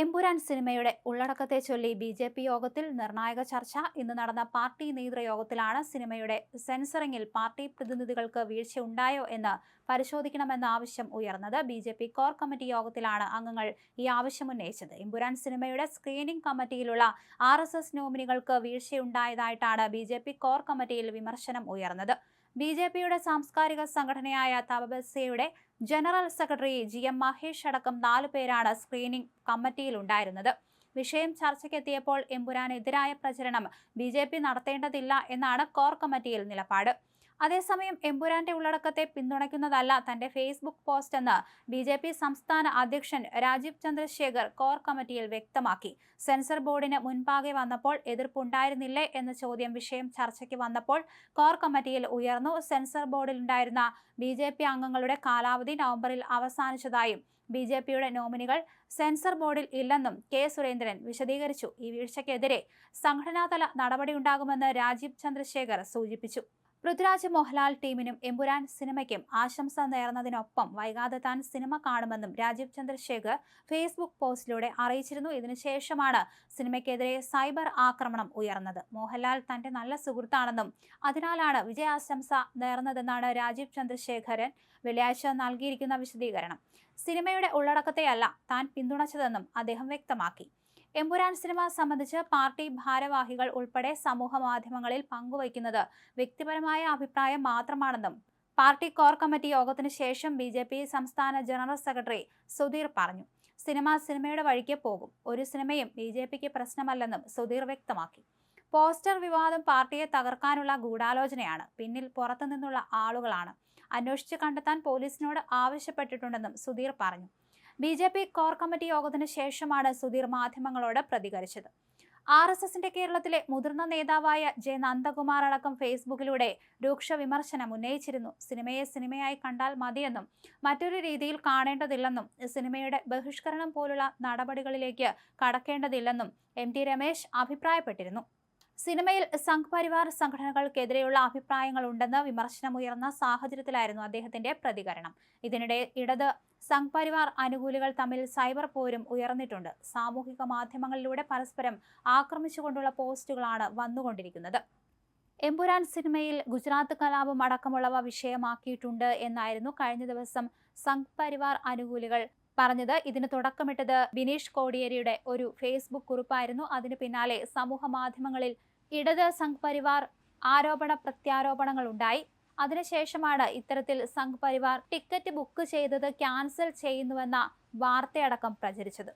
എമ്പുരാൻ സിനിമയുടെ ഉള്ളടക്കത്തെ ചൊല്ലി ബി ജെ പി യോഗത്തിൽ നിർണായക ചർച്ച. ഇന്ന് നടന്ന പാർട്ടി നേതൃയോഗത്തിലാണ് സിനിമയുടെ സെൻസറിംഗിൽ പാർട്ടി പ്രതിനിധികൾക്ക് വീഴ്ചയുണ്ടായോ എന്ന് പരിശോധിക്കണമെന്ന ആവശ്യം ഉയർന്നത്. B J P core committee യോഗത്തിലാണ് അംഗങ്ങൾ ഈ ആവശ്യം ഉന്നയിച്ചത്. എമ്പുരാൻ സിനിമയുടെ സ്ക്രീനിംഗ് കമ്മിറ്റിയിലുള്ള ആർ എസ് എസ് നോമിനികൾക്ക് വീഴ്ചയുണ്ടായതായിട്ടാണ് ബി ജെ പി കോർ കമ്മിറ്റിയിൽ വിമർശനം ഉയർന്നത്. ബി ജെ പിയുടെ സാംസ്കാരിക സംഘടനയായ തപബസയുടെ general secretary G M Mahesh അടക്കം നാലു പേരാണ് സ്ക്രീനിംഗ് കമ്മിറ്റിയിലുണ്ടായിരുന്നത്. വിഷയം ചർച്ചയ്ക്കെത്തിയപ്പോൾ എമ്പുരാനെതിരായ പ്രചരണം ബി നടത്തേണ്ടതില്ല എന്നാണ് കോർ കമ്മിറ്റിയിൽ നിലപാട്. അതേസമയം എമ്പുരാന്റെ ഉള്ളടക്കത്തെ പിന്തുണയ്ക്കുന്നതല്ല തന്റെ ഫേസ്ബുക്ക് പോസ്റ്റ് എന്ന് ബി ജെ പി സംസ്ഥാന അധ്യക്ഷൻ രാജീവ് ചന്ദ്രശേഖർ കോർ കമ്മിറ്റിയിൽ വ്യക്തമാക്കി. സെൻസർ ബോർഡിന് മുൻപാകെ വന്നപ്പോൾ എതിർപ്പുണ്ടായിരുന്നില്ലേ എന്ന ചോദ്യം വിഷയം ചർച്ചയ്ക്ക് വന്നപ്പോൾ കോർ കമ്മിറ്റിയിൽ ഉയർന്നു. സെൻസർ ബോർഡിൽ ഉണ്ടായിരുന്ന ബി ജെ പി അംഗങ്ങളുടെ കാലാവധി നവംബറിൽ അവസാനിച്ചതായും ബി ജെ പിയുടെ നോമിനികൾ സെൻസർ ബോർഡിൽ ഇല്ലെന്നും കെ സുരേന്ദ്രൻ വിശദീകരിച്ചു. ഈ വീഴ്ചയ്ക്കെതിരെ സംഘടനാതല നടപടിയുണ്ടാകുമെന്ന് രാജീവ് ചന്ദ്രശേഖർ സൂചിപ്പിച്ചു. പൃഥ്വിരാജ് മോഹൻലാൽ ടീമിനും എമ്പുരാൻ സിനിമയ്ക്കും ആശംസ നേർന്നതിനൊപ്പം വൈകാതെ താൻ സിനിമ കാണുമെന്നും രാജീവ് ചന്ദ്രശേഖർ ഫേസ്ബുക്ക് പോസ്റ്റിലൂടെ അറിയിച്ചിരുന്നു. ഇതിനുശേഷമാണ് സിനിമയ്ക്കെതിരെ സൈബർ ആക്രമണം ഉയർന്നത്. മോഹൻലാൽ തന്റെ നല്ല സുഹൃത്താണെന്നും അതിനാലാണ് വിജയാശംസ നേർന്നതെന്നാണ് രാജീവ് ചന്ദ്രശേഖരൻ വെള്ളിയാഴ്ച നൽകിയിരിക്കുന്ന വിശദീകരണം. സിനിമയുടെ ഉള്ളടക്കത്തെയല്ല താൻ പിന്തുണച്ചതെന്നും അദ്ദേഹം വ്യക്തമാക്കി. എമ്പുരാൻ സിനിമ സംബന്ധിച്ച് പാർട്ടി ഭാരവാഹികൾ ഉൾപ്പെടെ സമൂഹ മാധ്യമങ്ങളിൽ പങ്കുവയ്ക്കുന്നത് വ്യക്തിപരമായ അഭിപ്രായം മാത്രമാണെന്നും പാർട്ടി കോർ കമ്മിറ്റി യോഗത്തിന് ശേഷം ബി സംസ്ഥാന ജനറൽ സെക്രട്ടറി സുധീർ പറഞ്ഞു. സിനിമ സിനിമയുടെ വഴിക്ക് പോകും. ഒരു സിനിമയും ബി പ്രശ്നമല്ലെന്നും സുധീർ വ്യക്തമാക്കി. പോസ്റ്റർ വിവാദം പാർട്ടിയെ തകർക്കാനുള്ള ഗൂഢാലോചനയാണ്. പിന്നിൽ പുറത്തുനിന്നുള്ള ആളുകളാണ്. അന്വേഷിച്ച് കണ്ടെത്താൻ പോലീസിനോട് ആവശ്യപ്പെട്ടിട്ടുണ്ടെന്നും സുധീർ പറഞ്ഞു. B J P core committee യോഗത്തിന് ശേഷമാണ് സുധീർ മാധ്യമങ്ങളോട് പ്രതികരിച്ചത്. ആർ എസ് എസിന്റെ കേരളത്തിലെ മുതിർന്ന നേതാവായ ജെ നന്ദകുമാർ അടക്കം ഫേസ്ബുക്കിലൂടെ രൂക്ഷ വിമർശനം ഉന്നയിച്ചിരുന്നു. സിനിമയെ സിനിമയായി കണ്ടാൽ മതിയെന്നും മറ്റൊരു രീതിയിൽ കാണേണ്ടതില്ലെന്നും സിനിമയുടെ ബഹിഷ്കരണം പോലുള്ള നടപടികളിലേക്ക് കടക്കേണ്ടതില്ലെന്നും എം ടി രമേശ് അഭിപ്രായപ്പെട്ടിരുന്നു. സിനിമയിൽ സംഘ് പരിവാർ സംഘടനകൾക്കെതിരെയുള്ള അഭിപ്രായങ്ങൾ ഉണ്ടെന്ന് വിമർശനമുയർന്ന സാഹചര്യത്തിലായിരുന്നു അദ്ദേഹത്തിന്റെ പ്രതികരണം. ഇതിനിടെ ഇടത് സംഘ് പരിവാർ അനുകൂലികൾ തമ്മിൽ സൈബർ പോരും ഉയർന്നിട്ടുണ്ട്. സാമൂഹിക മാധ്യമങ്ങളിലൂടെ പരസ്പരം ആക്രമിച്ചുകൊണ്ടുള്ള പോസ്റ്റുകളാണ് വന്നുകൊണ്ടിരിക്കുന്നത്. എമ്പുരാൻ സിനിമയിൽ ഗുജറാത്ത് കലാപം അടക്കമുള്ളവ വിഷയമാക്കിയിട്ടുണ്ട് എന്നായിരുന്നു കഴിഞ്ഞ ദിവസം സംഘ് പരിവാർ അനുകൂലികൾ പറഞ്ഞത്. ഇതിന് തുടക്കമിട്ടത് ബിനീഷ് കോടിയേരിയുടെ ഒരു ഫേസ്ബുക്ക് കുറിപ്പായിരുന്നു. അതിന് പിന്നാലെ സമൂഹ മാധ്യമങ്ങളിൽ ഇടത് സംഘ് പരിവാർ ആരോപണ പ്രത്യാരോപണങ്ങൾ ഉണ്ടായി. അതിനുശേഷമാണ് ഇത്തരത്തിൽ സംഘ് പരിവാർ ടിക്കറ്റ് ബുക്ക് ചെയ്തത് ക്യാൻസൽ ചെയ്യുന്നുവെന്ന വാർത്തയടക്കം പ്രചരിച്ചത്.